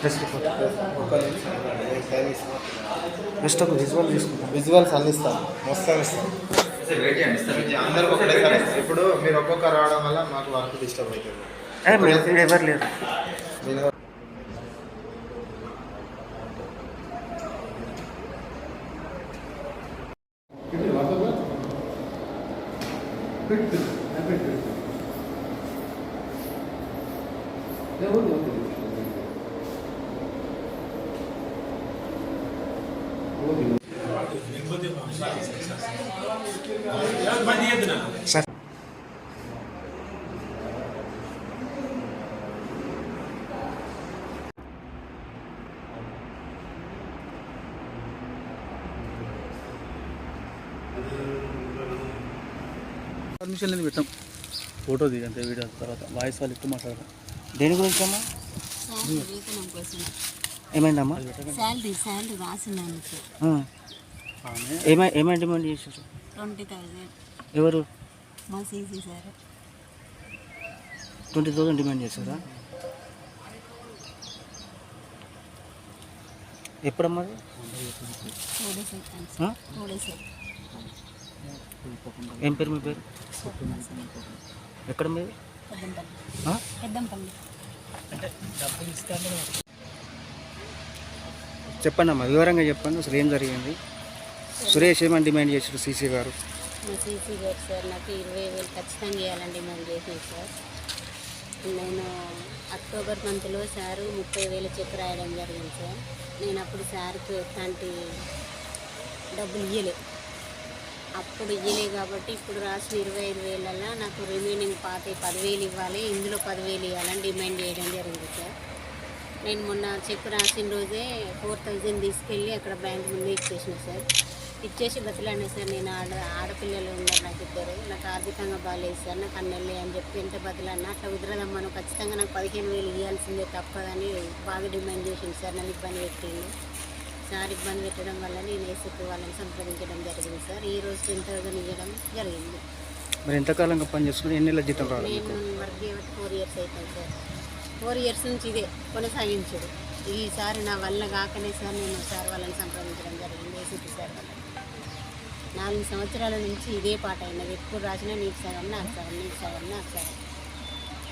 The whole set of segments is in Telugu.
ప్రెస్ రిపోర్ట్ ఒక నిమిషం నేను టైం ఇస్తాను జస్ట్ ఒక విజువల్ తీసుకుంటాం విజువల్స్ అందిస్తాను మొత్తం ఇస్తాను అందరికి ఒకటేసారి ఇస్తాను. ఇప్పుడు మీరు ఒక్కొక్కరు రావడం వల్ల మాకు వర్క్ డిస్టర్బ్ అవుతుంది ఏ, మీరు ఎవరు లేరు నేను సార్ పర్మిషన్ లేదు పెట్టాం. ఫోటో దిగంతే వీడియో తర్వాత వాయిస్ వాళ్ళు ఎక్కువ మాట్లాడతాం దేని గురించి అమ్మా? ఏమైందమ్మా? శాలరీ శాలరీ రాసినందుకు ఆ. ఆమె ఏమై ఏమై డిమాండ్ చేశారు ట్వంటీ థౌజండ్. ఎవరు? మా CC sir. Twenty thousand demand చేశారా? ఎప్పుడమ్మా ఏం పేరు మీ పేరు? ఎక్కడ? పెద్దంపల్లి. చెప్పండి అమ్మా వివరంగా చెప్పండి. అసలు ఏం జరిగింది? సురేష్ ఏమని డిమాండ్ చేశారు సీసీ గారు? మా సీసీ గారు సార్ నాకు ఇరవై వేలు ఖచ్చితంగా ఇవ్వాలని డిమాండ్ చేసింది సార్. నేను అక్టోబర్ మంత్లో సారు ముప్పై వేలు చెక్ రాయడం జరిగింది సార్. నేను అప్పుడు సార్కి ఎట్లాంటి డబ్బులు ఇవ్వలే అప్పుడు ఇవ్వలే కాబట్టి ఇప్పుడు రాసిన ఇరవై ఐదు వేలలో నాకు రిమైనింగ్ పాత పదివేలు ఇవ్వాలి. ఇందులో పదివేలు ఇవ్వాలని డిమాండ్ చేయడం జరిగింది సార్. నేను మొన్న చెక్ రాసిన రోజే ఫోర్ థౌజండ్ తీసుకెళ్ళి అక్కడ బ్యాంక్ ముందు ఇచ్చేసిన సార్. ఇచ్చేసి బతిలాడినా సార్ నేను ఆడ ఆడపిల్లలు ఉన్నారు నాకు ఇద్దరు నాకు ఆర్థికంగా బాగాలేదు సార్ నాకు అన్నెళ్ళి అని చెప్పి ఎంత బతిలాడినా అట్లా కుదరదమ్మా నువ్వు ఖచ్చితంగా నాకు పదిహేను వేలు ఇవ్వాల్సిందే తప్పదని బాగా డిమాండ్ చేసింది సార్ నన్ను ఇబ్బంది పెట్టింది సార్ ఇబ్బంది పెట్టడం వల్ల నేను ఏసీపీ వాళ్ళని సంప్రదించడం జరిగింది సార్. ఈ రోజు టెన్ ఇవ్వడం జరిగింది. మరి ఎంతకాలంగా పని చేసుకుని ఎన్ని నెలల జీతం రావాలి నేను వర్క్ చేయబట్టి ఫోర్ ఇయర్స్ అవుతాను సార్. ఫోర్ ఇయర్స్ నుంచి ఇదే కొనసాగించుడు. ఈసారి నా వల్ల కాకనే సార్ నేను సార్ వాళ్ళని సంప్రదించడం జరిగింది ఏసీపీ సార్ వాళ్ళని నాలుగు సంవత్సరాల నుంచి ఇదే పాట అయినది. ఎప్పుడు రాసినా నీకు సగం నాకు సగం నీకు సగం నాకు సగం.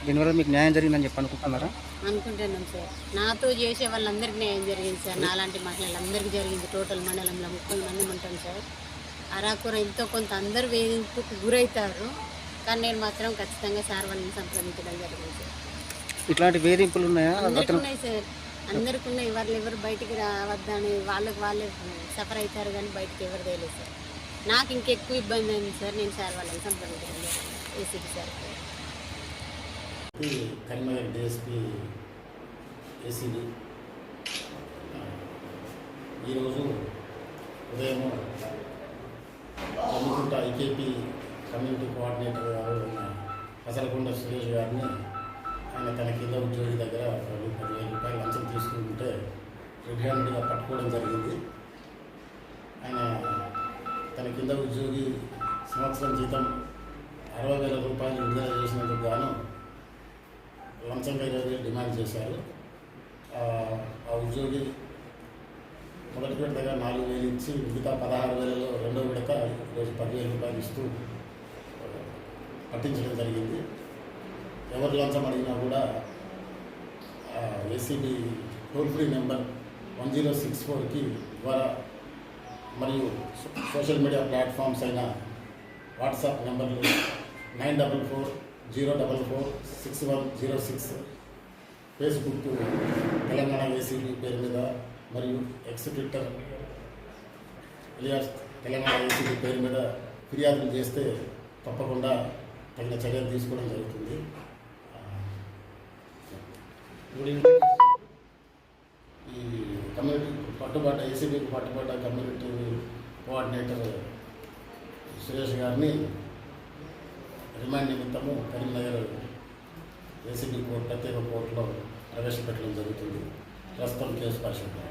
దీనివల్ల మీకు న్యాయం జరిగిందని చెప్పి అనుకుంటున్నారా? అనుకుంటున్నాం సార్. నాతో చేసే వాళ్ళందరికీ న్యాయం జరిగింది సార్. నాలాంటి మహిళలందరికీ జరిగింది. టోటల్ మండలంలో ముప్పై మంది ఉంటాం సార్. అరాకుర ఎంతో కొంత అందరూ వేధింపుకు గురవుతారు కానీ నేను మాత్రం ఖచ్చితంగా సార్ వాళ్ళని సంప్రదించడం జరిగింది సార్. ఇట్లాంటి వేధింపులు ఉన్నాయా? అందరికీ ఉన్నాయి సార్. అందరికీ ఉన్నాయి. వాళ్ళు ఎవరు బయటికి రావద్దని వాళ్ళకి వాళ్ళే సఫర్ అవుతారు కానీ బయటికి ఎవరు తెలియదు సార్. నాకు ఇంకెక్కువ ఇబ్బంది అయింది సార్. నేను సార్ వాళ్ళని సంప్రదించాను ACP sir? Karimnagar DSP ACB ఈరోజు ఉదయం జమ్మికుంట ఐకేపీ కమ్యూనిటీ కోఆర్డినేటర్ గారు అయిన పసలకొండ సురేష్ గారిని సంవత్సరం జీతం అరవై వేల రూపాయలు విడుదల చేసినందుకు గాను లంచంగా వేరే డిమాండ్ చేశారు. ఆ ఉద్యోగి మొదటి విడతగా నాలుగు వేలు ఇచ్చి మిగతా పదహారు వేలలో రెండో విడత ఈరోజు పదివేల రూపాయలు ఇస్తూ పట్టించడం జరిగింది. ఎవరు లంచం అడిగినా కూడా ACB toll free number one zero six ఫోర్కి ద్వారా మరియు సోషల్ మీడియా ప్లాట్ఫామ్స్ అయిన వాట్సాప్ నెంబర్లు nine double four zero double four six one zero six. Facebook Telangana ACB పేరు మీద మరియు X Twitter alias Telangana ACB పేరు మీద ఫిర్యాదులు చేస్తే తప్పకుండా తగిన చర్యలు తీసుకోవడం జరుగుతుంది. ఈ కమ్యూనిటీ పట్టుబాట ఏసీబీకి పట్టుబాట కమ్యూనిటీ కోఆర్డినేటర్ సురేష్ గారిని రిమాండ్ నిమిత్తము కరీంనగర్ ఏసీబీ కోర్టు ప్రత్యేక కోర్టులో ప్రవేశపెట్టడం జరుగుతుంది. ప్రస్తుతం కేసు పరిశీలన.